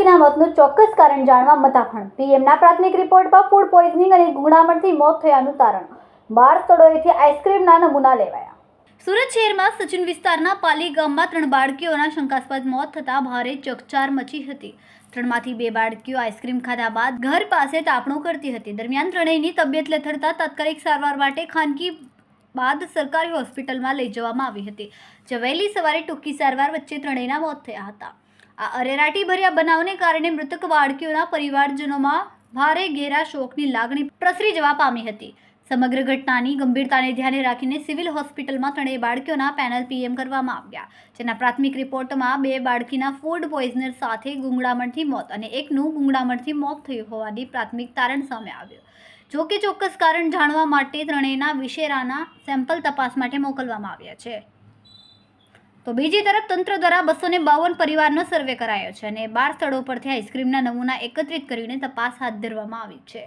દર્દીના મોતનું ચોક્કસ કારણ જાણવા મતાફણ પીએમના પ્રાથમિક રિપોર્ટમાં ફૂડ પોઈઝનિંગ અને ગુંગળામણથી મોત થયાનું તારણ. બાર સ્થળોએથી આઈસ્ક્રીમના નમૂના લેવાયા. સુરત શહેરમાં સચિન વિસ્તારના પાલી ગામમાં ત્રણ બાળકીઓના શંકાસ્પદ મોત થતાં ભારે ચકચાર મચી હતી. ત્રણમાંથી બે બાળકીઓ આઈસ્ક્રીમ ખાધા બાદ ઘર પાસે તાપણું કરતી હતી. દરમિયાન ત્રણેયની તબિયત લથડતા તાત્કાલિક સારવાર માટે ખાનગી બાદ સરકારી હોસ્પિટલમાં લઈ જવામાં આવી હતી. જે વહેલી સવારે ટૂંકી સારવાર વચ્ચે ત્રણેયના મોત થયા હતા. આ અરેરાટી ભર્યા બનાવને કારણે મૃતક બાળકીઓના પરિવારજનોમાં ભારે ઘેરા શોકની લાગણી પ્રસરી જવા પામી હતી. સમગ્ર ઘટનાની ગંભીરતાને ધ્યાને રાખીને સિવિલ હોસ્પિટલમાં ત્રણેય બાળકીઓના પેનલ પીએમ કરવામાં આવ્યા. જેના પ્રાથમિક રિપોર્ટમાં બે બાળકીના ફૂડ પોઈઝનર સાથે ગુંગળામણથી મોત અને એકનું ગુંગળામણથી મોત થયું હોવાની પ્રાથમિક તારણ સામે આવ્યું. જો કે ચોક્કસ કારણ જાણવા માટે ત્રણેયના વિશેરાના સેમ્પલ તપાસ માટે મોકલવામાં આવ્યા છે. તો બીજી તરફ તંત્ર દ્વારા બસો ને બાવન પરિવારનો સર્વે કરાયો છે અને બાર સ્થળો પરથી આઈસ્ક્રીમના નમૂના એકત્રિત કરીને તપાસ હાથ ધરવામાં આવી છે.